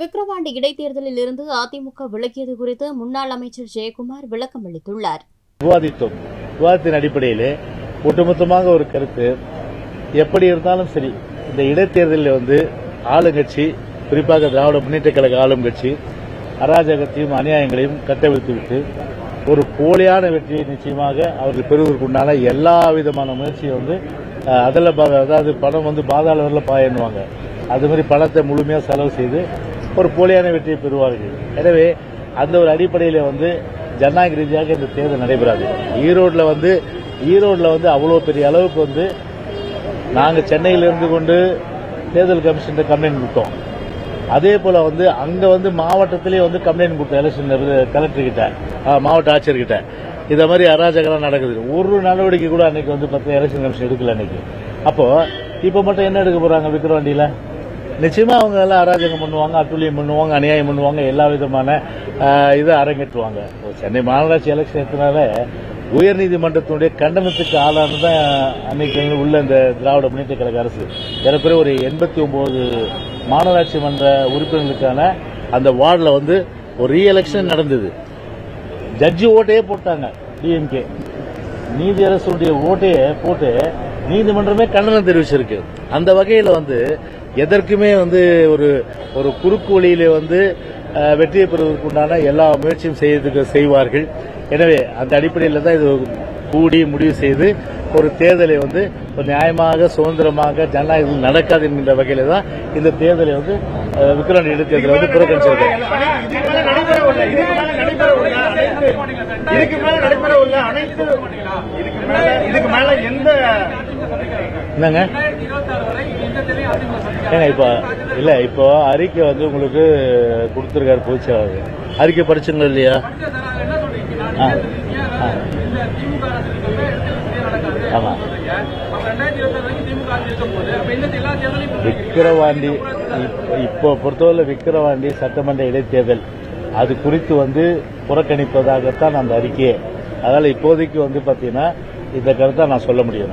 விக்கிரவாண்டி இடைத்தேர்தலில் இருந்து அதிமுக விலகியது குறித்து முன்னாள் அமைச்சர் ஜெயக்குமார் விளக்கம் அளித்துள்ளார். விவாதித்தோம். விவாதத்தின் அடிப்படையிலே ஒட்டுமொத்தமாக ஒரு கருத்து. எப்படி இருந்தாலும் சரி இந்த இடைத்தேர்தலில் வந்து ஆளுங்கட்சி குறிப்பாக திராவிட முன்னேற்ற கழக ஆளும் கட்சி அராஜகத்தையும் அநியாயங்களையும் கட்டவிழ்த்துவிட்டு ஒரு போலியான வெற்றியை நிச்சயமாக அவர்கள் பெறுவதற்குண்டான எல்லா விதமான முயற்சியும் வந்து அதில் அதாவது பணம் வந்து பாதாள வரல பாயன்னுவாங்க. அது மாதிரி பணத்தை முழுமையாக செலவு செய்து ஒரு போலியான வெற்றியை பெறுவார்கள். எனவே அந்த ஒரு அடிப்படையில் வந்து ஜனநாயக ரீதியாக இந்த தேர்தல் நடைபெறாது. ஈரோட்டில் வந்து ஈரோட்டில் வந்து அவ்வளோ பெரிய அளவுக்கு வந்து நாங்கள் சென்னையில் இருந்து கொண்டு தேர்தல் கமிஷன் கம்ப்ளைண்ட் கொடுத்தோம். அதே போல வந்து அங்க வந்து மாவட்டத்திலே வந்து கம்ப்ளைண்ட் கொடுத்தோம் எலெக்ஷன் கலெக்டர் கிட்ட மாவட்ட ஆட்சியர் கிட்ட. மாதிரி அராஜகம் நடக்குது. ஒரு நடவடிக்கை கூட அன்னைக்கு வந்து பார்த்தீங்கன்னா எலெக்ஷன் கமிஷன் எடுக்கல அன்னைக்கு. அப்போ இப்போ மட்டும் என்ன எடுக்க போறாங்க விக்கிரவாண்டியில? நிச்சயமாக அவங்க எல்லாம் அராஜகம் பண்ணுவாங்க அட்டுழியம் பண்ணுவாங்க அநியாயம் பண்ணுவாங்க எல்லா விதமான இதை அரங்கேற்றுவாங்க. இப்போ சென்னை மாநகராட்சி எலெக்ஷன் எடுத்தனால உயர்நீதிமன்றத்தினுடைய கண்டனத்துக்கு ஆளானதான் அன்னைக்கு உள்ள இந்த திராவிட முன்னேற்ற கழக அரசு. ஏறக்குறைய ஒரு எண்பத்தி ஒம்பது மாநகராட்சி மன்ற உறுப்பினர்களுக்கான அந்த வார்டில் வந்து ஒரு ரீஎலெக்ஷன் நடந்தது. ஜட்ஜி ஓட்டையே போட்டாங்க டிஎம்கே நீதி அரசுடைய ஓட்டையே போட்டு நீதிமன்றமே கண்டனம் தெரிவிச்சிருக்கு. அந்த வகையில் வந்து எதற்குமே வந்து ஒரு ஒரு குறுக்கு வழியிலே வந்து வெற்றியை பெறுவதற்குண்டான எல்லா முயற்சியும் செய்யறதுக்கு செய்வார்கள். எனவே அந்த அடிப்படையில் தான் இது கூடி முடிவு செய்து ஒரு தேர்தலை வந்து ஒரு நியாயமாக சுதந்திரமாக ஜனநாயகம் நடக்காது என்கின்ற வகையில தான் இந்த தேர்தலை வந்து விக்கிரவாண்டி இடைத்தேர்தலை வந்து புறக்கணிச்சிருக்காங்க என்னங்க? ஏங்க இப்போ இல்ல இப்போ அறிக்கை வந்து உங்களுக்கு கொடுத்துருக்காரு பொதுச்செயலாளர். அறிக்கை படிச்சுங்களா இல்லையா? ஆ ஆமா. விக்கிரவாண்டி இப்போ பொறுத்தவரை விக்கிரவாண்டி சட்டமன்ற இடைத்தேர்தல். அது குறித்து வந்து புறக்கணிப்பதாகத்தான் அந்த அறிக்கையே. அதனால இப்போதைக்கு வந்து பாத்தீங்கன்னா இந்த கருத்தை நான் சொல்ல முடியும்.